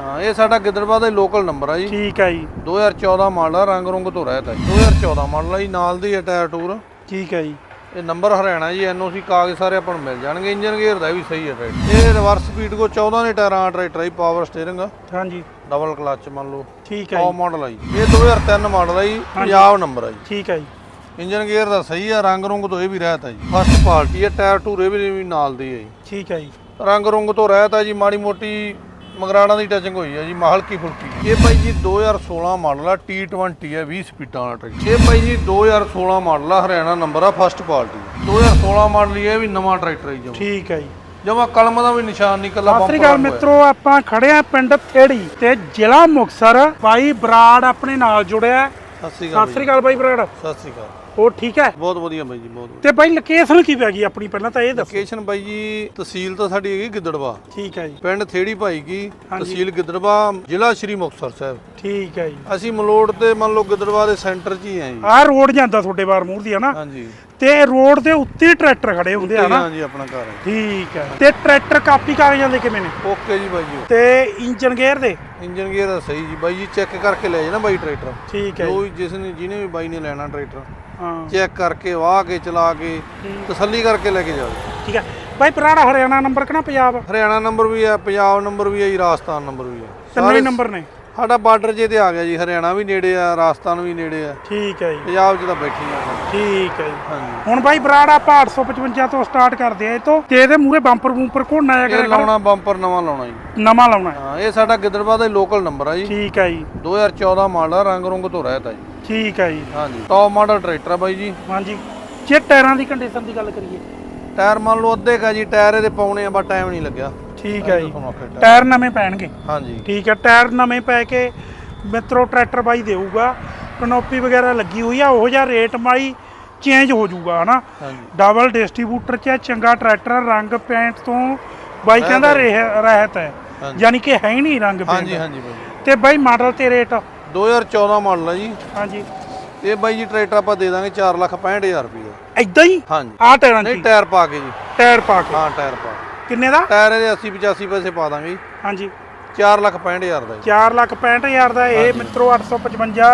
ਹਾਂ ਇਹ ਸਾਡਾ ਗਿੱਦੜਵਾ ਦਾ ਲੋਕਲ ਨੰਬਰ ਆ ਜੀ ਠੀਕ ਹੈ ਜੀ 2014 ਮਾਡਲ ਆ ਰੰਗ ਰੁੰਗ ਤੋਂ ਰਹਿਤ ਹੈ 2014 ਮਾਡਲ ਆ ਜੀ ਨਾਲ ਦੀ ਹੈ ਟਾਇਰ ਟੂਰ ਠੀਕ ਹੈ ਜੀ ਇਹ ਨੰਬਰ ਹਰਿਆਣਾ ਜੀ ਐਨਓਸੀ ਕਾਗਜ਼ ਸਾਰੇ ਆਪਾਂ ਨੂੰ ਮਿਲ ਜਾਣਗੇ ਇੰਜਨ ਗੇਅਰ ਦਾ ਵੀ ਸਹੀ ਹੈ ਟਰੈਕਟਰ ਇਹ ਰਿਵਰਸ ਸਪੀਡ ਕੋ 14 ਦੇ ਟਾਇਰਾਂ ਟਰੈਕਟਰ ਆ ਜੀ ਪਾਵਰ ਸਟੀਅਰਿੰਗ ਹਾਂਜੀ ਡਬਲ ਕਲਚ ਮੰਨ ਲਓ ਠੀਕ ਹੈ ਜੀ ਮਾਡਲ ਆ ਜੀ ਇਹ 2003 ਮਾਡਲ ਆ ਜੀ ਪੰਜਾਬ ਨੰਬਰ ਆ ਜੀ ਠੀਕ ਹੈ ਜੀ ਇੰਜਨ ਗੇਅਰ ਦਾ ਸਹੀ ਆ ਰੰਗ ਰੁੰਗ ਤੋਂ ਇਹ ਵੀ ਰਹਿਤ ਹੈ ਜੀ ਫਸਟ ਪਾਰਟੀ ਹੈ ਟਾਇਰ ਟੂਰ ਇਹ ਵੀ ਨਾਲ ਦੀ ਹੈ ਜੀ ਠੀਕ ਹੈ ਜੀ ਰੰਗ ਰੁੰਗ ਤੋਂ ਰਹਿਤ ਹੈ ਜੀ ਮਾੜੀ ਮੋਟੀ ਮਗਰਾੜਾਂ ਦੀ ਟੱਚਿੰਗ ਹੋਈ ਹੈ ਜੀ ਮਾ ਹਲਕੀ ਫੁਲਕੀ। ਇਹ ਬਾਈ ਜੀ 2016 ਮਾਡਲ ਆ T20 ਹੈ 20 ਸਪੀਡਾਂ ਵਾਲਾ ਟਰੈਕਟਰ ਇਹ ਬਾਈ ਜੀ 2016 ਮਾਡਲ ਆ ਹਰਿਆਣਾ ਨੰਬਰ ਆ ਫਸਟ ਪਾਰਟੀ 2016 ਮਾਡਲ ਇਹ ਵੀ ਨਵਾਂ ਟਰੈਕਟਰ ਹੈ ਜੀ ਠੀਕ ਹੈ ਜੀ। ਜਮਾ ਕਲਮ ਦਾ ਵੀ ਨਿਸ਼ਾਨ ਨਹੀਂ ਕੱਲਾ ਸਤਿ ਸ੍ਰੀ ਅਕਾਲ ਮਿੱਤਰੋ ਆਪਾਂ ਖੜੇ ਆ ਪਿੰਡ ਥੇੜੀ ਤੇ ਜ਼ਿਲ੍ਹਾ ਮੁਕਤਸਰ। ਬਾਈ ਬਰਾੜ ਆਪਣੇ ਨਾਲ ਜੁੜਿਆ। ਹੈ। ਸਤਿ ਸ੍ਰੀ ਅਕਾਲ ਸਤਿ ਸ੍ਰੀ ਅਕਾਲ ਬਾਈ ਬਰਾੜ। ਸਤਿ ਸ੍ਰੀ ਅਕਾਲ। ਹੋਰ ਠੀਕ ਹੈ? ਬਹੁਤ ਵਧੀਆ ਬਾਈ ਜੀ ਬਹੁਤ ਵਧੀਆ। ਤੇ ਬਾਈ ਲੋਕੇਸ਼ਨ ਕੀ ਪੈ ਗਈ ਆਪਣੀ? ਪਹਿਲਾਂ ਤਾਂ ਇਹ ਦੱਸੋ। ਲੋਕੇਸ਼ਨ ਬਾਈ ਜੀ ਤਹਿਸੀਲ ਤਾਂ ਸਾਡੀ ਹੈਗੀ ਗਿੱਦੜਵਾ। ਠੀਕ ਹੈ ਜੀ। ਪਿੰਡ ਥੇੜੀ ਭਾਈ ਕੀ ਤਹਿਸੀਲ ਗਿੱਦੜਵਾ ਜ਼ਿਲ੍ਹਾ ਸ਼੍ਰੀ ਮੁਕਤਸਰ ਸਾਹਿਬ। ਠੀਕ ਹੈ ਜੀ। ਅਸੀਂ ਮਲੋੜ ਤੇ ਮੰਨ ਲਓ ਗਿੱਦੜਵਾ ਦੇ ਸੈਂਟਰ 'ਚ ਹੀ ਆ ਜੀ। ਆਹ ਰੋਡ ਜਾਂਦਾ ਤੁਹਾਡੇ ਬਾਰ ਮੂਹਰ ਦੀ ਹੈ ਨਾ? ਹਾਂਜੀ। ਤੇ ਰੋਡ ਦੇ ਉੱਤੇ ਟਰੈਕਟਰ ਖੜੇ ਹੁੰਦੇ ਆ ਨਾ? ਹਾਂਜੀ ਆਪਣਾ ਘਰ ਹੈ। ਠੀਕ ਹੈ। ਤੇ ਟਰੈਕਟਰ ਕਾਪੀ ਕਾਗਜ਼ਾਂ ਦੇ ਕਿਵੇਂ ਨੇ? ਓਕੇ ਜੀ ਬਾਈ ਜੀ। ਤੇ ਇੰਜਨ ਗੇਅਰ ਦੇ? ਇੰਜਨ ਗੇਅਰ ਦਾ ਸਹੀ ਜੀ। ਬਾਈ ਜੀ ਚੈੱਕ ਕਰਕੇ ਲੈ ਜਾਣਾ ਬਾਈ ਟਰੈਕਟਰ। ਠੀਕ ਹੈ ਜੋ ਜਿਸ ਨੇ ਜਿਹਨੇ ਵੀ ਬਾਈ ਨੇ ਲੈਣਾ ਟਰੈਕਟਰ। ਹਾਂ। ਚੈੱਕ ਕਰਕੇ ਵਾਹ ਕੇ ਚਲਾ ਕੇ ਤਸੱਲੀ ਕਰਕੇ ਲੈ ਕੇ ਜਾਓ। ਠੀਕ ਹੈ। ਬਾਈ ਬਰਾੜ ਹਰਿਆਣਾ ਨੰਬਰ ਕਿਹੜਾ ਪੰਜਾਬ? ਹਰਿਆਣਾ ਨੰਬਰ ਵੀ ਹੈ ਪੰਜਾਬ ਨੰਬਰ ਵੀ ਹੈ ਜੀ ਰਾਜਸਥਾਨ ਨੰਬਰ ਵੀ ਹੈ। ਤਿੰਨੇ ਨੰਬਰ ਨੇ? ਸਾਡਾ ਬਾਰਡਰ ਜੇ ਤੇ ਆ ਗਿਆ ਜੀ ਹਰਿਆਣਾ ਵੀ ਨੇੜੇ ਆ ਰਾਜਸਥਾਨ ਵੀ ਨੇੜੇ ਆ। ਠੀਕ ਹੈ ਜੀ। ਪੰਜਾਬ 'ਚ ਤਾਂ ਬੈਠੀ ਆ ਠੀਕ ਹੈ ਜੀ। ਹਾਂਜੀ। ਹੁਣ ਬਾਈ ਬਰਾੜ ਆਪਾਂ 855 ਤੋਂ ਸਟਾਰਟ ਕਰਦੇ ਆ ਇਹ ਤੋਂ। ਤੇ ਇਹਦੇ ਮੂਰੇ ਬੰਪਰ ਬੂੰਪਰ ਘੋੜਨਾ ਆ ਇਹ ਕਰੇ ਲਾਉਣਾ ਬੰਪਰ ਨਵਾਂ ਲਾਉਣਾ ਜੀ। ਨਵਾਂ ਲਾਉਣਾ ਹੈ। ਹਾਂ ਇਹ ਸਾਡਾ ਗਿੱਦੜਵਾ ਦਾ ਲੋਕਲ ਨੰਬਰ ਆ ਜੀ। ਠੀਕ ਹੈ ਜੀ। 2014 ਮਾਡਲ ਆ ਰੰਗ ਰੁੰਗ ਤੋਂ ਰਹਿਤ ਆ ਜੀ। ਠੀਕ ਹੈ ਜੀ। ਹਾਂਜੀ। ਟੌਪ ਮਾਡਲ ਟਰੈਕਟਰ ਆ ਬਾਈ ਜੀ। ਹਾਂਜੀ। ਜੇ ਟਾਇਰਾਂ ਦੀ ਕੰਡੀਸ਼ਨ ਦੀ ਗੱਲ ਕਰੀਏ। ਟਾਇਰ ਮੰਨ ਲਓ ਅੱਧੇ ਕਾ ਜੀ ਟਾਇਰ ਇਹਦੇ ਪਾਉਣੇ ਆ ਬਸ ਟਾਈਮ ਨਹੀਂ ਲੱਗਿਆ। ਠੀਕ ਹੈ ਜੀ। ਟਾਇਰ। ਨਵੇਂ ਪੈਣਗੇ। ਹਾਂਜੀ। ਠੀਕ ਹੈ। ਟਾਇਰ ਨਵੇਂ ਪੈ ਕੇ ਮਿੱਤਰੋ ਟਰੈਕਟਰ ਬਾਈ ਦੇਊਗਾ। ਕਨੋਪੀ ਵਗੈਰਾ ਲੱਗੀ ਹੋਈ ਆ ਉਹ ਜਿਹਾ ਰੇਟ ਮਾਈ ਚੇਂਜ ਹੋ ਜਾਊਗਾ ਹਨਾ? ਹਾਂਜੀ। ਡਬਲ ਡਿਸਟ੍ਰੀਬਿਊਟਰ ਚ ਚੰਗਾ ਟਰੈਕਟਰ ਰੰਗ ਪੇਂਟ ਤੋਂ ਬਾਈ ਕਹਿੰਦਾ ਰਹਿ- ਰਹਿਤ ਹੈ। ਹਾਂਜੀ। ਯਾਨੀ ਕਿ ਹੈ ਹੀ ਨਹੀਂ ਰੰਗ ਹਾਂਜੀ ਪੇਂਟ ਹਾਂਜੀ ਬਾਈ। ਜੀ। ਤੇ ਬਾਈ ਮਾਡਲ ਤੇ ਰੇਟ 2014 ਮਾਡਲ ਆ ਜੀ। ਹਾਂਜੀ। ਇਹ ਬਾਈ ਜੀ ਟਰੈਕਟਰ ਆਪਾਂ ਦੇ ਦਾਂਗੇ 465000 ਰੁਪਏ ਦਾ। ਐਦਾਂ ਹੀ? ਹਾਂਜੀ। ਆਹ ਟਾਇਰਾਂ ਨਹੀਂ ਟਾਇਰ ਪਾ ਕੇ ਜੀ। ਟਾਇਰ ਪਾ ਕੇ? ਹਾਂ ਟਾਇਰ ਪਾ ਕਿੰਨੇ ਦਾ? ਟਾਇਰ ਇਹਦੇ 80 85 ਪੈਸੇ ਪਾ ਦਾਂਗੇ ਜੀ। ਹਾਂਜੀ। 465000 ਦਾ ਜੀ। 4 ਲੱਖ 65000 ਦਾ ਇਹ ਮਿੱਤਰੋ 855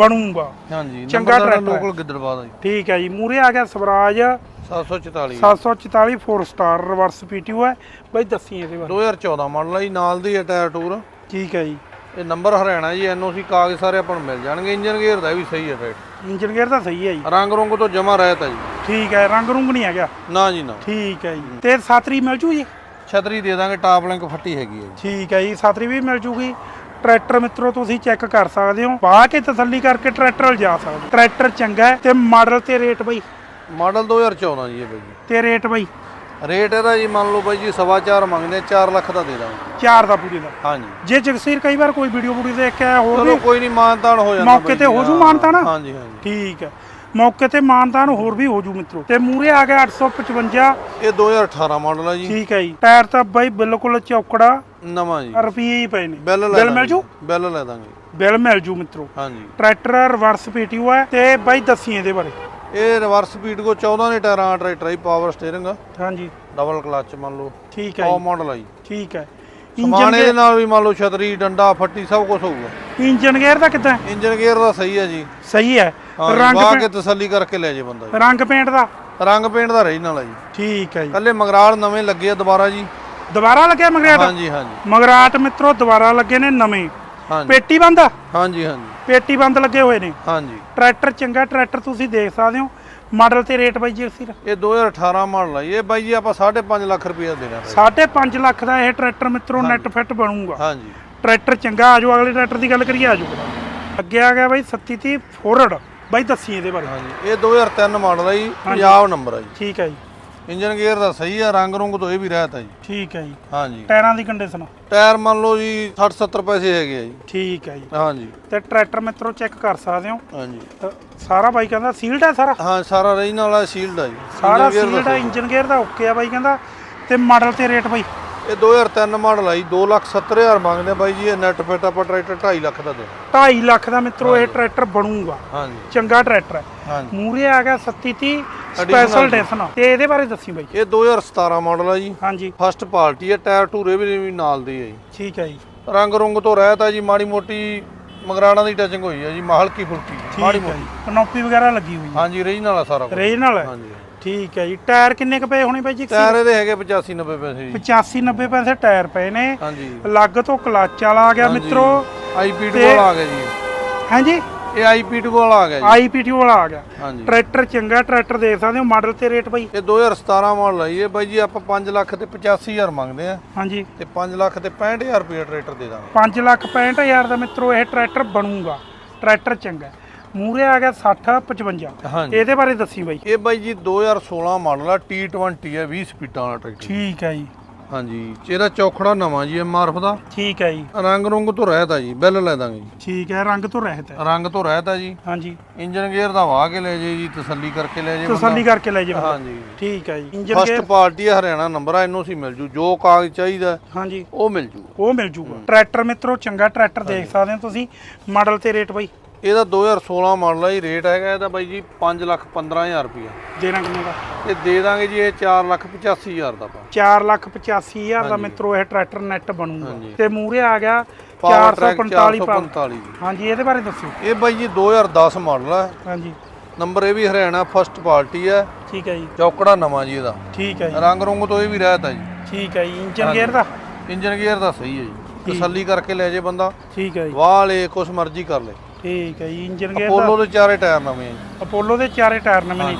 ਬਣੂਗਾ। ਹਾਂਜੀ ਚੰਗਾ ਟਰੈਕਟਰ ਹੈ। ਲੋਕਲ ਗਿੱਦੜਵਾ ਦਾ ਜੀ। ਠੀਕ ਹੈ ਜੀ। ਮੂਰੇ ਆ ਗਿਆ ਸਵਰਾਜ। 744 744 4 ਸਟਾਰ ਰਿਵਰਸ ਪੀਟੀਓ ਹੈ। ਬਾਈ ਦੱਸੀ ਇਹਦੇ ਬਾਰੇ। 2014 ਮਾਡਲ ਆ ਜੀ ਨਾਲ ਦੀ ਹੈ ਟਾਇਰ ਟੂਰ। ਠੀਕ ਹੈ ਜੀ। ਇਹ ਨੰਬਰ ਹਰਿਆਣਾ ਜੀ ਐਨਓਸੀ ਕਾਗਜ਼ ਸਾਰੇ ਆਪਾਂ ਨੂੰ ਮਿਲ ਜਾਣਗੇ ਇੰਜਨ ਗੇਅਰ ਦਾ ਵੀ ਸਹੀ ਹੈ ਟਰੈਕਟਰ ਇੰਜਨ ਗੇਅਰ ਤਾਂ ਸਹੀ ਹੈ ਜੀ। ਰੰਗ ਰੁੰਗ ਤੋਂ ਜਮਾ ਰਹਿਤ ਹੈ ਜੀ। ਠੀਕ ਹੈ ਰੰਗ ਰੁੰਗ ਨਹੀਂ ਹੈਗਾ। ਨਾ ਜੀ ਨਾ। ਠੀਕ ਹੈ ਜੀ। ਤੇ ਸਾਤਰੀ ਮਿਲ ਜੂ ਜੀ? ਛਤਰੀ ਦੇ ਦਾਂਗੇ ਟਾਪ ਲਿੰਕ ਫੱਟੀ ਹੈਗੀ ਹੈ ਜੀ। ਠੀਕ ਹੈ ਜੀ ਸਾਤਰੀ ਵੀ ਮਿਲ ਜੂਗੀ। ਟਰੈਕਟਰ ਮਿੱਤਰੋ ਤੁਸੀਂ ਚੈੱਕ ਕਰ ਸਕਦੇ ਹੋ। ਪਾ ਕੇ ਤਸੱਲੀ ਕਰਕੇ ਟਰੈਕਟਰ ਲਿਜਾ ਸਕਦੇ ਹੋ। ਟਰੈਕਟਰ ਚੰਗਾ ਹੈ ਤੇ ਮਾਡਲ ਤੇ ਰੇਟ ਬਈ? ਮਾਡਲ 2014 ਜੀ ਇਹ ਬਾਈ। ਜੀ ਤੇ ਰੇਟ ਬਈ? ਰੇਟ ਇਹਦਾ ਜੀ ਮੰਨ ਲਓ ਬਾਈ ਜੀ ਸਵਾ ਚਾਰ ਮੰਗਦੇ 4 ਲੱਖ ਦਾ ਦੇ ਦਾਂਗੇ। ਚਾਰ ਦਾ ਪੂਰੇ ਦਾ। ਹਾਂਜੀ। ਜੇ ਜਗਸੀਰ ਕਈ ਵਾਰ ਕੋਈ ਵੀਡੀਓ ਵੀਡੀਓ ਦੇਖ ਕੇ ਆਇਆ ਹੋਰ ਚਲੋ ਵੀ ਕੋਈ ਨਹੀਂ ਮਾਨਤਾਨ ਹੋ ਜਾਂਦਾ ਮੌਕੇ ਬਾਈ ਤੇ ਜੀ, ਹੋ ਜੂ ਹਾਂ। ਮਾਨਤਾਨ? ਹਾਂਜੀ ਹਾਂਜੀ। ਠੀਕ ਹੈ। ਮੌਕੇ ਤੇ ਮਾਨਤਾਨ ਹੋਰ ਵੀ ਹੋ ਜੂ ਮਿੱਤਰੋ। ਤੇ ਮੂਰੇ ਆ ਗਿਆ 855 ਇਹ 2018 ਮਾਡਲ ਆ ਜੀ। ਠੀਕ ਹੈ ਜੀ। ਟਾਇਰ ਤਾਂ ਬਾਈ ਬਿਲਕੁਲ ਚੌਕੜਾ। ਨਵਾਂ ਜੀ। ਰੁਪਏ ਹੀ ਪਏ ਨੇ। ਬਿੱਲ ਲੈ ਮਿਲ। ਜੂ? ਬਿੱਲ ਲੈ ਦਾਂਗੇ। ਬਿੱਲ ਮਿਲ ਜੂ ਮਿੱਤਰੋ। ਹਾਂਜੀ। ਟਰੈਕਟਰ ਰਿਵਰਸ ਪੀਟੀਓ ਹੈ ਤੇ ਬਾਈ ਦੱਸੀ ਇਹਦੇ ਬਾਰੇ। ਇਹ ਰਿਵਰਸ ਸਪੀਡ ਕੋ 14 ਦੇ ਟਾਇਰਾਂ ਟਰੈਕਟਰ ਹੈ ਪਾਵਰ ਸਟੀਅਰਿੰਗ ਹਾਂਜੀ। ਡਬਲ ਕਲਚ ਮੰਨ ਲਓ। ਠੀਕ ਹੈ ਜੀ। ਮਾਡਲ ਜੀ। ਠੀਕ ਹੈ। ਸਮਾਨ ਇੰਜਨ ਇਹਦੇ ਨਾਲ ਵੀ ਮੰਨ ਲਓ ਛਤਰੀ ਡੰਡਾ ਫੱਟੀ ਸਭ ਕੁਝ ਹੋਊਗਾ। ਇੰਜਨ ਗੇਅਰ ਦਾ ਕਿਦਾਂ? ਇੰਜਨ ਗੇਅਰ ਦਾ ਸਹੀ ਹੈ ਜੀ। ਸਹੀ ਹੈ। ਹਾਂ ਰੰਗ ਪੇ- ਕੇ ਤਸੱਲੀ ਕਰਕੇ ਲੈ ਜੇ ਬੰਦਾ ਰੰਗ ਪੇਂਟ ਦਾ? ਰੰਗ ਪੇਂਟ ਦਾ ਰਹੀ ਨਾਲ ਆ ਜੀ। ਠੀਕ ਹੈ ਜੀ। ਕੱਲੇ ਮਗਰਾਲ ਨਵੇਂ ਲੱਗੇ ਆ ਦੁਬਾਰਾ ਜੀ। ਦੁਬਾਰਾ ਲੱਗਿਆ ਮਗਰਾਟ? ਹਾਂਜੀ ਹਾਂਜੀ। ਮਗਰਾਟ ਮਿੱਤਰੋ ਦੁਬਾਰਾ ਲੱਗੇ ਨੇ ਨਵੇਂ। ਪੇਟੀ ਬੰਦ? ਆ? ਹਾਂਜੀ ਹਾਂਜੀ। ਪੇਟੀ ਬੰਦ ਲੱਗੇ ਹੋਏ ਨੇ? ਹਾਂਜੀ। ਟਰੈਕਟਰ ਚੰਗਾ ਟਰੈਕਟਰ ਤੁਸੀਂ ਦੇਖ ਸਕਦੇ ਹੋ। ਮਾਡਲ ਤੇ ਰੇਟ ਬਾਈ ਜੀ ਅਸੀਂ ਇਹ 2018 ਮਾਡਲ ਆ ਇਹ ਬਾਈ ਜੀ ਆਪਾਂ 5.5 ਲੱਖ ਰੁਪਏ ਦੇਣਾ ਪਏਗਾ। 5.5 ਲੱਖ ਦਾ ਇਹ ਟਰੈਕਟਰ ਮਿੱਤਰੋ ਨੈਟ ਫਿੱਟ ਬਣੂਗਾ। ਹਾਂਜੀ। ਟਰੈਕਟਰ ਚੰਗਾ ਆਜੋ ਅਗਲੇ ਟਰੈਕਟਰ ਦੀ ਗੱਲ ਕਰੀਏ ਆਜੋ ਅੱਗੇ ਆ ਗਿਆ ਬਾਈ 3730 ਫੋਰਡ। ਬਾਈ ਦੱਸੀ ਇਹਦੇ ਬਾਰੇ। ਹਾਂਜੀ। ਇਹ 2003 ਮਾਡਲ ਆ ਜੀ। ਪੰਜਾਬ ਨੰਬਰ ਆ ਜੀ। ਠੀਕ ਹੈ ਜੀ। ਇੰਜਨ ਗੇਅਰ ਦਾ ਸਹੀ ਆ ਰੰਗ ਰੁੰਗ ਤੋਂ ਇਹ ਵੀ ਰਹਿਤ ਆ ਜੀ। ਠੀਕ ਹੈ ਜੀ। ਹਾਂਜੀ। ਟਾਇਰਾਂ ਦੀ ਕੰਡੀਸ਼ਨ ਟਾਇਰ ਮੰਨ ਲਓ ਜੀ 60 70 ਪੈਸੇ ਹੈਗੇ ਆ ਜੀ। ਠੀਕ ਹੈ ਜੀ। ਹਾਂਜੀ। ਤੇ ਟਰੈਕਟਰ ਮਿੱਤਰੋ ਚੈੱਕ ਕਰ ਸਕਦੇ ਹੋ? ਹਾਂਜੀ। ਸਾਰਾ ਬਾਈ ਕਹਿੰਦਾ ਸੀਲਡ ਹੈ ਸਾਰਾ? ਹਾਂ ਸਾਰਾ ਰਹੀ ਵਾਲਾ ਸ਼ੀਲਡ ਆ ਜੀ। ਸਾਰਾ ਸੀਲਡ ਹੈ ਇੰਜਨ ਗੇਅਰ ਦਾ ਓਕੇ ਆ ਬਾਈ ਕਹਿੰਦਾ। ਤੇ ਮਾਡਲ ਤੇ ਰੇਟ ਬਾਈ? ਇਹ 2003 ਮਾਡਲ ਆ ਜੀ 270000 ਮੰਗਦੇ ਆ ਬਾਈ ਜੀ ਇਹ ਨੈਟ ਫਿੱਟ ਆਪਾਂ ਟਰੈਕਟਰ 2.5 ਲੱਖ ਦਾ ਦੇ 2.5 ਲੱਖ ਦਾ ਮਿੱਤਰੋ ਇਹ ਟਰੈਕਟਰ ਬਣੂਗਾ। ਹਾਂਜੀ। ਚੰਗਾ ਟਰੈਕਟਰ ਹੈ। ਮੂਰੇ ਆ ਗਿਆ 3730 ਸਪੈਸ਼ਲ ਡੈਸਨ ਤੇ ਇਹਦੇ ਬਾਰੇ ਦੱਸੀ ਬਾਈ ਇਹ 2017 ਮਾਡਲ ਆ ਜੀ। ਹਾਂਜੀ। ਫਸਟ ਪਾਰਟੀ ਹੈ ਟਾਇਰ ਟੂਰੇ ਵੀ ਨਾਲ ਦੇ ਆ ਜੀ। ਠੀਕ ਹੈ ਜੀ। ਰੰਗ ਰੁੰਗ ਤੋਂ ਰਹਿਤ ਆ ਜੀ ਮਾੜੀ ਮੋਟੀ ਮਗਰਾਣਾ ਦੀ ਟਚਿੰਗ ਹੋਈ ਹੈ ਜੀ ਮਾਂ ਹਲਕੀ ਫੁਲਕੀ ਮਾੜੀ ਮੋਟੀ। ਕਨੋਪੀ ਵਗੈਰਾ ਲੱਗੀ ਹੋਈ ਹੈ। ਹਾਂਜੀ ਰੀਜਨਲ ਆ ਸਾਰਾ ਕੁਝ ਰੀਜਨਲ ਹੈ। ਹਾਂਜੀ। ਠੀਕ ਹੈ ਜੀ। ਟਾਇਰ ਕਿੰਨੇ ਕ ਪਏ ਹੋਣੇ ਬਾਈ ਜੀ? ਟਾਇਰ ਇਹਦੇ ਹੈਗੇ 85 90 ਪੈਸੇ ਜੀ। 85 90 ਪੈਸੇ ਟਾਇਰ ਪਏ ਨੇ। ਹਾਂਜੀ। ਅਲੱਗ ਤੋਂ ਕਲੱਚ ਵਾਲਾ ਆ ਗਿਆ। ਮਿੱਤਰੋ। ਆਈਪੀਟੀ ਤੇ- ਵਾਲਾ ਆ ਗਿਆ ਜੀ। ਹਾਂਜੀ? ਇਹ ਆਈਪੀਟੀ ਵਾਲਾ ਆ ਗਿਆ ਜੀ। ਆਈਪੀਟੀ ਵਾਲਾ ਆ ਗਿਆ। ਹਾਂਜੀ। ਟਰੈਕਟਰ ਚੰਗਾ ਟਰੈਕਟਰ ਦੇਖ ਸਕਦੇ ਹੋ ਮਾਡਲ ਤੇ ਰੇਟ ਬਾਈ। ਇਹ 2017 ਮਾਡਲ ਹੈ ਜੀ। ਇਹ ਬਾਈ ਜੀ ਆਪਾਂ 5 ਲੱਖ ਤੇ 85000 ਮੰਗਦੇ ਆ। ਹਾਂਜੀ। ਤੇ 5 ਲੱਖ ਤੇ 65000 ਰੁਪਏ ਟਰੈਕਟਰ ਦੇ ਦਾਂਗੇ। 5 ਲੱਖ 65000 ਦਾ ਮਿੱਤਰੋ ਇਹ ਟਰੈਕਟਰ ਬਣੂਗਾ। ਟਰੈਕਟਰ ਚੰਗਾ। ਮੂਰੇ ਆ ਗਿਆ 60 55 ਹਾਂਜੀ। ਇਹਦੇ ਬਾਰੇ ਦੱਸੀ ਬਾਈ। ਇਹ ਬਾਈ ਜੀ 2016 ਮਾਡਲ ਆ T20 ਹੈ 20 ਸਪੀਡਾਂ ਵਾਲਾ ਟਰੈਕਟਰ। ਠੀਕ ਹੈ ਜੀ। ਹਾਂਜੀ ਇਹਦਾ ਚੌਖੜਾ ਨਵਾਂ ਜੀ ਐਮਆਰਐਫ ਦਾ। ਠੀਕ ਹੈ ਜੀ। ਰੰਗ ਰੁੰਗ ਤੋਂ ਰਹਿਤ ਆ ਜੀ ਬਿੱਲ ਲੈ ਦਾਂਗੇ ਜੀ। ਠੀਕ ਹੈ ਰੰਗ ਤੋਂ ਰਹਿਤ ਹੈ ਰੰਗ ਤੋਂ ਰਹਿਤ ਆ ਜੀ। ਹਾਂਜੀ। ਇੰਜਨ ਗੇਅਰ ਦਾ ਵਾਹ ਕੇ ਲੈ ਜੇ ਜੀ ਤਸੱਲੀ ਕਰਕੇ ਲੈ ਜੇ ਤਸੱਲੀ ਕਰਕੇ ਲੈ ਜਾਓ ਹਾਂਜੀ। ਠੀਕ ਹੈ ਜੀ। ਇੰਜਨ ਫਸਟ ਗੇਅਰ ਪਾਰਟੀ ਹੈ ਹਰਿਆਣਾ ਨੰਬਰ ਆ ਇਹਨੂੰ ਸੀ ਮਿਲ ਜੂ। ਜੋ ਕਾਗਜ਼ ਚਾਹੀਦਾ ਹਾਂਜੀ। ਉਹ ਮਿਲ ਜੂ। ਉਹ ਮਿਲ ਜੂਗਾ। ਟਰੈਕਟਰ ਮਿੱਤਰੋ ਚੰਗਾ ਟਰੈਕਟਰ ਦੇਖ ਸਕਦੇ ਹੋ ਤੁਸੀਂ। ਮਾਡਲ ਤੇ ਰੇਟ ਬਾਈ ਇਹਦਾ 2016 ਮਾਡਲ ਆ ਜੀ ਰੇਟ ਹੈਗਾ ਇਹਦਾ ਬਾਈ ਜੀ 5 ਲੱਖ 15000 ਰੁਪਇਆ ਦੇਣਾ ਕਿੰਨੇ ਦਾ? ਤੇ ਦੇ ਦਾਂਗੇ ਜੀ ਇਹ 4 ਲੱਖ 85000 ਦਾ ਪਾ 4 ਲੱਖ 85000 ਦਾ ਮਿੱਤਰੋ ਇਹ ਟਰੈਕਟਰ ਨੈਟ ਬਣੂਗਾ। ਤੇ ਮੂਰੇ ਆ ਗਿਆ ਪਾਵਰ ਟਰੈਕ 445 ਪਾਵਰ 445 ਜੀ। ਹਾਂਜੀ ਇਹਦੇ ਬਾਰੇ ਦੱਸੋ ਇਹ ਬਾਈ ਜੀ 2010 ਮਾਡਲ ਹੈ ਹਾਂਜੀ। ਨੰਬਰ ਇਹ ਵੀ ਹਰਿਆਣਾ ਫਸਟ ਪਾਰਟੀ ਹੈ। ਠੀਕ ਹੈ ਜੀ। ਚੌਕੜਾ ਨਵਾਂ ਜੀ ਇਹਦਾ। ਠੀਕ ਹੈ ਜੀ। ਰੰਗ ਰੁੰਗ ਤੋਂ ਇਹ ਵੀ ਰਹਿਤ ਹੈ ਜੀ। ਠੀਕ ਹੈ ਜੀ। ਇੰਜਨ ਗੇਅਰ ਦਾ? ਇੰਜਨ ਗੇਅਰ ਦਾ ਸਹੀ ਹੈ ਜੀ। ਤਸੱਲੀ ਕਰਕੇ ਲੈ ਜੇ ਬੰਦਾ। ਠੀਕ ਹੈ ਜੀ। ਵਾਹ ਲੇ ਕੁਛ ਮਰਜ਼ੀ ਕਰ ਲੈ। ਠੀਕ ਹੈ ਜੀ ਇੰਜਨ ਗੇਅਰ ਦਾ ਅਪੋਲੋ ਦੇ ਚਾਰੇ ਟਾਇਰ ਨਵੇਂ ਆ ਜੀ। ਅਪੋਲੋ ਦੇ ਚਾਰੇ ਟਾਇਰ ਨਵੇਂ ਨੇ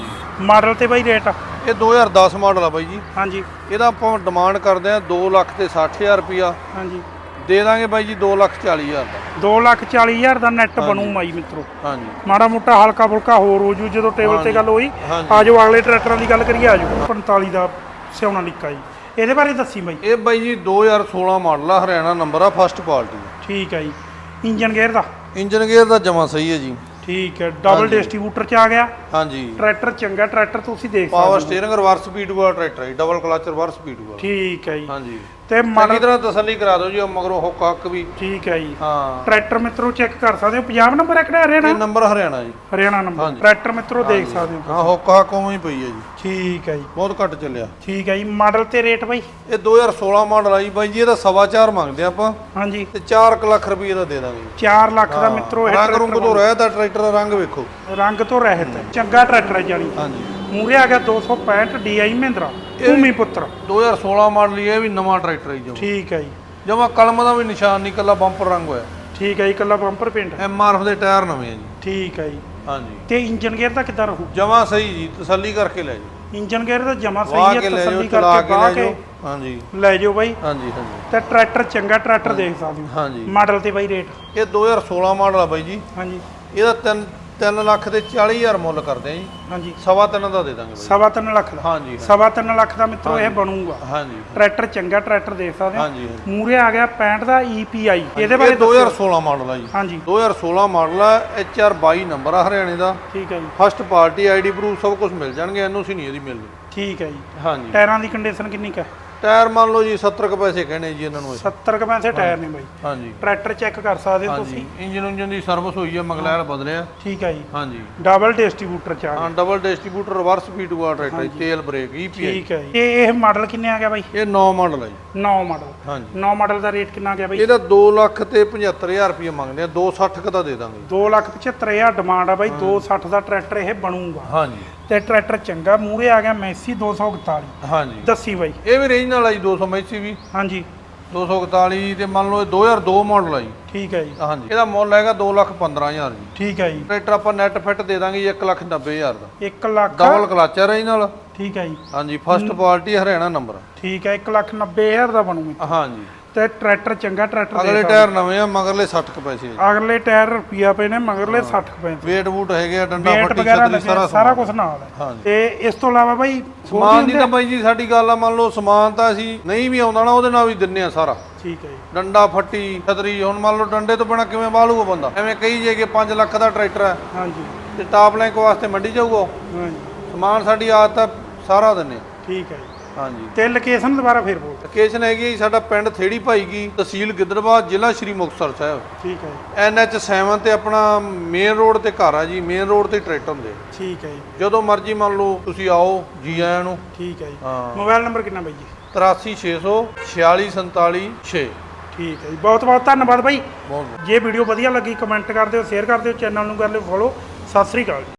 ਮਾਡਲ ਤੇ ਬਾਈ ਰੇਟ ਇਹ 2010 ਮਾਡਲ ਆ ਬਾਈ ਜੀ। ਹਾਂਜੀ। ਇਹਦਾ ਆਪਾਂ ਡਿਮਾਂਡ ਕਰਦੇ ਆ 2 ਲੱਖ ਤੇ 60000 ਰੁਪਿਆ ਹਾਂਜੀ। ਦੇ ਦਾਂਗੇ ਬਾਈ ਜੀ 2 ਲੱਖ 40000 ਦਾ। 2 ਲੱਖ 40 ਹਜ਼ਾਰ ਦਾ ਨੈਟ ਬਣੂ ਮਾਈ ਮਿੱਤਰੋ। ਹਾਂਜੀ। ਮਾੜਾ ਮੋਟਾ ਹਲਕਾ ਫੁਲਕਾ ਹੋਰ ਹੋ ਜੂ ਜਦੋਂ ਟੇਬਲ ਤੇ ਗੱਲ ਹੋਈ ਹਾਂਜੀ। ਆ ਜਾਓ ਅਗਲੇ ਟਰੈਕਟਰਾਂ ਦੀ ਗੱਲ ਕਰੀਏ ਆ ਜਾਓ। 45 ਦਾ ਸਿਉਣਾ ਨਿੱਕਾ ਜੀ। ਇਹਦੇ ਬਾਰੇ ਦੱਸੀ ਬਾਈ ਇਹ ਬਾਈ ਜੀ 2016 ਮਾਡਲ ਆ ਹਰਿਆਣਾ ਨੰਬਰ ਆ ਫਸਟ ਪਾਰਟੀ ਠੀਕ ਹੈ ਜੀ। ਇੰਜਨ ਗੇਅਰ ਦਾ। ਇੰਜਨ ਗੇਅਰ ਦਾ ਜਮਾ ਸਹੀ ਹੈ ਜੀ। ਠੀਕ ਹੈ ਡਬਲ ਡਿਸਟ੍ਰੀਬਿਊਟਰ ਚ ਆ ਗਿਆ। ਹਾਂਜੀ। ਟਰੈਕਟਰ ਚੰਗਾ ਟਰੈਕਟਰ ਤੁਸੀਂ ਦੇਖ ਪਾਵਰ ਸਕਦੇ ਹੋ। ਸਟੀਅਰਿੰਗ ਰਿਵਰਸ ਸਪੀਡ ਵਾਲਾ ਟਰੈਕਟਰ ਹੈ ਡਬਲ ਕਲਚ ਰਿਵਰਸ ਸਪੀਡ ਵਾਲਾ ਠੀਕ ਹੈ ਜੀ। ਹਾਂਜੀ। ਤੇ ਚੰਗੀ ਮਾਡਲ ਤਰ੍ਹਾਂ ਤਸੱਲੀ ਕਰਾ ਦਿਓ ਜੀ ਉਹ ਮਗਰੋਂ ਹੁੱਕ ਹੱਕ ਵੀ। ਠੀਕ ਹੈ ਜੀ। ਹਾਂ। ਟਰੈਕਟਰ ਮਿੱਤਰੋ ਚੈੱਕ ਕਰ ਸਕਦੇ ਹੋ ਪੰਜਾਬ ਨੰਬਰ ਹੈ ਕਿਹੜਾ ਹਰਿਆਣਾ? ਇਹ ਨੰਬਰ ਹਰਿਆਣਾ ਜੀ। ਹਰਿਆਣਾ ਨੰਬਰ। ਹਾਂਜੀ। ਟਰੈਕਟਰ ਮਿੱਤਰੋ ਦੇਖ ਸਕਦੇ ਹੋ। ਹਾਂ ਹੁੱਕ ਹੱਕ ਉਵੇਂ ਹੀ ਪਈ ਹੈ ਜੀ। ਠੀਕ ਹੈ ਜੀ। ਬਹੁਤ ਘੱਟ ਚੱਲਿਆ। ਠੀਕ ਹੈ ਜੀ ਮਾਡਲ ਤੇ ਰੇਟ ਬਾਈ? ਇਹ 2016 ਮਾਡਲ ਆ ਜੀ ਬਾਈ ਜੀ ਇਹਦਾ ਸਵਾ ਚਾਰ ਮੰਗਦੇ ਆਪਾਂ। ਹਾਂਜੀ। ਤੇ 4 ਲੱਖ ਰੁਪਏ ਦਾ ਦੇ ਦਾਂਗੇ। 4 ਲੱਖ ਦਾ ਮਿੱਤਰੋ ਇਹ ਰੰਗ ਰੁੰਗ ਤੋਂ ਰਹਿਤ ਆ ਟਰੈਕਟਰ ਦਾ ਰੰਗ ਵੇਖੋ। ਰੰਗ ਤੋਂ ਰਹਿਤ ਹੈ। ਚੰਗਾ ਟਰੈਕਟਰ ਹੈ ਜਾਨੀ ਹਾਂਜੀ। ਮੂਰੇ ਆ ਗਿਆ 265 DI ਮਹਿੰਦਰਾ ਭੂਮੀ ਪੁੱਤਰ। 2016 ਮਾਡਲ ਹੀ ਇਹ ਵੀ ਨਵਾਂ ਟਰੈਕਟਰ ਹੈ ਜਮਾ। ਠੀਕ ਹੈ ਜੀ। ਜਮਾ ਕਲਮ ਦਾ ਵੀ ਨਿਸ਼ਾਨ ਨਹੀਂ ਕੱਲਾ ਬੰਪਰ ਰੰਗ ਹੋਇਆ। ਠੀਕ ਹੈ ਜੀ ਕੱਲਾ ਬੰਪਰ ਪੇਂਟ ਐਮਆਰਐਫ ਦੇ ਟਾਇਰ ਨਵੇਂ ਆ ਜੀ। ਠੀਕ ਹੈ ਜੀ। ਹਾਂਜੀ। ਤੇ ਇੰਜਨ ਗੇਅਰ ਦਾ ਕਿੱਦਾਂ ਰਹੂ? ਜਮਾ ਸਹੀ ਜੀ ਤਸੱਲੀ ਕਰਕੇ ਲੈ ਜਾਓ। ਇੰਜਨ ਗੇਅਰ ਦਾ ਜਮਾ ਸਹੀ ਹੈ ਤਸੱਲੀ ਕਰਕੇ ਜਾਓ ਕੇ ਹਾਂਜੀ। ਲੈ ਜਾਓ ਬਾਈ। ਹਾਂਜੀ ਹਾਂਜੀ। ਤੇ ਟਰੈਕਟਰ ਚੰਗਾ ਟਰੈਕਟਰ ਦੇਖ ਸਕਦੇ ਹੋ। ਹਾਂਜੀ। ਮਾਡਲ ਤੇ ਬਾਈ ਰੇਟ। ਇਹ 2016 ਮਾਡਲ ਆ ਬਾਈ ਜੀ। ਹਾਂਜੀ। ਇਹਦਾ 3 3 ਲੱਖ ਤੇ 40000 ਮੁੱਲ ਕਰਦੇ ਆ ਜੀ। ਹਾਂਜੀ। ਸਵਾ ਤਿੰਨ ਦਾ ਦੇ ਦਾਂਗੇ ਬਾਈ। ਸਵਾ ਲੱਖ ਦਾ। ਹਾਂਜੀ ਸਵਾ ਤਿੰਨ ਲੱਖ ਦਾ ਮਿੱਤਰੋ ਇਹ ਬਣੂਗਾ। ਹਾਂਜੀ ਟਰੈਕਟਰ ਚੰਗਾ ਟਰੈਕਟਰ ਦੇਖ ਸਕਦੇ ਹੋ ਹਾਂਜੀ। ਮੂਰੇ ਆ ਗਿਆ 65 ਦਾ EPI ਇਹਦੇ ਇਹ ਬਾਰੇ ਦੱਸੋ 2016 ਮਾਡਲ ਆ ਜੀ। ਹਾਂਜੀ। 2016 ਮਾਡਲ ਆ HR 22 ਨੰਬਰ ਆ ਹਰਿਆਣੇ ਦਾ। ਠੀਕ ਹੈ ਜੀ। ਫਸਟ ਪਾਰਟੀ ਆਈਡੀ ਪ੍ਰੂਫ ਸਭ ਕੁਝ ਮਿਲ ਜਾਣਗੇ ਐਨਓਸੀ ਨਹੀਂ ਇਹਦੀ ਮਿਲਣੀ। ਠੀਕ ਹੈ ਜੀ। ਹਾਂਜੀ। ਟਾਇਰਾਂ ਦੀ ਕੰਡੀਸ਼ਨ ਕਿੰਨੀ ਕੁ ਹੈ ਟਾਇਰ ਮੰਨ ਲਓ ਜੀ 70 ਕੁ ਪੈਸੇ ਕਹਿੰਦੇ ਜੀ ਇਹਨਾਂ ਨੂੰ ਇਹ। 70 ਕੁ ਪੈਸੇ ਟਾਇਰ ਨੇ ਬਾਈ। ਹਾਂਜੀ। ਟਰੈਕਟਰ ਚੈੱਕ ਕਰ ਸਕਦੇ ਹੋ ਹਾਂਜੀ ਤੁਸੀਂ। ਇੰਜਨ ਉਂਜਨ ਦੀ ਸਰਵਿਸ ਹੋਈ ਹੈ। ਮਗਲੈਲ ਬਦਲਿਆ। ਠੀਕ ਹੈ ਜੀ। ਹਾਂਜੀ। ਡਬਲ ਡਿਸਟ੍ਰੀਬਿਊਟਰ ਚ ਆ ਗਿਆ ਹਾਂ ਡਬਲ ਡਿਸਟ੍ਰੀਬਿਊਟਰ ਰਿਵਰਸ ਸਪੀਡ ਵਾਲਾ ਟਰੈਕਟਰ ਤੇਲ ਬ੍ਰੇਕ ਈਪੀਆਈ ਠੀਕ ਹੈ ਜੀ। ਇਹ ਇਹ ਮਾਡਲ ਕਿੰਨੇ ਆ ਗਿਆ ਬਾਈ? ਇਹ 9 ਮਾਡਲ ਹੈ ਜੀ। 9 ਮਾਡਲ ਹਾਂਜੀ। 9 ਮਾਡਲ ਦਾ ਰੇਟ ਕਿੰਨਾ ਆ ਗਿਆ ਬਾਈ? ਇਹਦਾ 2 ਲੱਖ ਤੇ 75000 ਰੁਪਏ ਮੰਗਦੇ ਆ 260 ਕ ਦਾ ਦੇ ਦਾਂਗੇ। 275000 ਡਿਮਾਂਡ ਆ ਬਾਈ 260 ਦਾ ਟਰੈਕਟਰ ਇਹ ਬਣੂਗਾ। ਹਾਂਜੀ। ਤੇ ਟਰੈਕਟਰ ਚੰਗਾ ਮੂਰੇ ਆ ਗਿਆ ਮੈਸੀ 241 ਹਾਂਜੀ। ਦੱਸੀ ਬਾਈ। ਇਹ ਵੀ ਰੇਂਜ ਨਾਲ ਆ ਜੀ 200 ਮੈਸੀ ਵੀ। ਹਾਂਜੀ। 241 ਤੇ ਮੰਨ ਲਓ ਇਹ 2002 ਮਾਡਲ ਆ ਜੀ। ਠੀਕ ਹੈ ਜੀ। ਹਾਂਜੀ। ਇਹਦਾ ਮੁੱਲ ਹੈਗਾ 2 ਲੱਖ 15000 ਜੀ। ਠੀਕ ਹੈ ਜੀ। ਟਰੈਕਟਰ ਆਪਾਂ ਨੈਟ ਫਿੱਟ ਦੇ ਦਾਂਗੇ ਜੀ 1 ਲੱਖ 90000 ਦਾ। 1 ਲੱਖ ਡਬਲ ਕਲਚ ਹੈ ਨਾਲ ਠੀਕ ਹੈ ਜੀ। ਹਾਂਜੀ ਫਸਟ ਪਾਰਟੀ ਹਰਿਆਣਾ ਨੰਬਰ ਠੀਕ ਹੈ 1 ਲੱਖ 90000 ਦਾ ਬਣੂਗਾ ਹਾਂਜੀ। ਤੇ ਟਰੈਕਟਰ ਚੰਗਾ ਟਰੈਕਟਰ ਦੇ ਅਗਲੇ ਟਾਇਰ ਨਵੇਂ ਆ ਮਗਰਲੇ 60 ਕ ਪੈਸੇ ਆ। ਅਗਲੇ ਟਾਇਰ ਰੁਪਿਆ ਪਏ ਨੇ ਮਗਰਲੇ 60 ਕੁ ਪੈਸੇ ਵੇਟ ਵੂਟ ਹੈਗੇ ਆ ਡੰਡਾ ਫੱਟੀ ਵਗੈਰਾ ਛਤਰੀ ਲੱਗਿਆ ਸਾਰਾ ਸਾਰਾ। ਕੁਝ ਨਾਲ ਹੈ। ਹਾਂਜੀ ਤੇ ਇਸ ਤੋਂ ਇਲਾਵਾ ਬਾਈ ਸਮਾਨ ਦੀ ਤਾਂ ਬਾਈ ਜੀ ਸਾਡੀ ਗੱਲ ਆ ਮੰਨ ਲਓ ਸਮਾਨ ਤਾਂ ਅਸੀਂ ਨਹੀਂ ਵੀ ਆਉਂਦਾ ਨਾ ਉਹਦੇ ਨਾਲ ਵੀ ਦਿੰਨੇ ਆ ਸਾਰਾ। ਠੀਕ ਹੈ ਜੀ। ਡੰਡਾ ਫੱਟੀ ਛਤਰੀ ਹੁਣ ਮੰਨ ਲਓ ਡੰਡੇ ਤੋਂ ਬਿਨਾ ਕਿਵੇਂ ਬਾਲੂਗਾ ਬੰਦਾ? ਐਵੇਂ ਕਹੀ ਜੇ ਕਿ 5 ਲੱਖ ਦਾ ਟਰੈਕਟਰ ਹੈ। ਹਾਂਜੀ ਤੇ ਟਾਪ ਲੈਂਕ ਵਾਸਤੇ ਮੰਡੀ ਜਾਊਗਾ ਹਾਂਜੀ ਸਮਾਨ ਸਾਡੀ ਆਦਤ ਆ ਸਾਰਾ ਦਿੰਨੇ ਆ। ਠੀਕ ਹੈ ਜੀ। ਹਾਂਜੀ। ਤੇ ਲੋਕੇਸ਼ਨ ਦੁਬਾਰਾ ਫੇਰ ਬੋਲ। ਲੋਕੇਸ਼ਨ ਹੈਗੀ ਹੈ ਜੀ ਸਾਡਾ ਪਿੰਡ ਥੇੜੀ ਭਾਈ ਕੀ ਤਹਿਸੀਲ ਗਿੱਦੜਬਾਹ ਜ਼ਿਲ੍ਹਾ ਸ਼੍ਰੀ ਮੁਕਤਸਰ ਸਾਹਿਬ। ਠੀਕ ਹੈ ਜੀ। ਐਨਐਚ 7 ਤੇ ਆਪਣਾ ਮੇਨ ਰੋਡ ਤੇ ਘਰ ਆ ਜੀ ਮੇਨ ਰੋਡ ਤੇ ਟਰੈਕਟਰ ਹੁੰਦੇ ਆ। ਠੀਕ ਹੈ ਜੀ। ਜਦੋਂ ਮਰਜ਼ੀ ਮੰਨ ਲਓ ਤੁਸੀਂ ਆਓ ਜੀ ਆਇਆਂ ਨੂੰ। ਠੀਕ ਹੈ ਜੀ। ਹਾਂ। ਮੋਬਾਈਲ ਨੰਬਰ ਕਿੰਨਾ ਬਾਈ ਜੀ? 83600 46446 6 ਠੀਕ ਹੈ ਜੀ। ਬਹੁਤ ਬਹੁਤ ਧੰਨਵਾਦ ਬਾਈ। ਬਹੁਤ ਬਹੁਤ। ਜੇ ਵੀਡੀਓ ਵਧੀਆ ਲੱਗੀ ਕਮੈਂਟ ਕਰ ਦਿਓ ਸ਼ੇਅਰ ਕਰ ਦਿਓ ਚੈਨਲ ਨੂੰ ਕਰ ਲਿਓ ਫੋਲੋ। ਸਤਿ ਸ੍ਰੀ ਅਕਾਲ ਜੀ।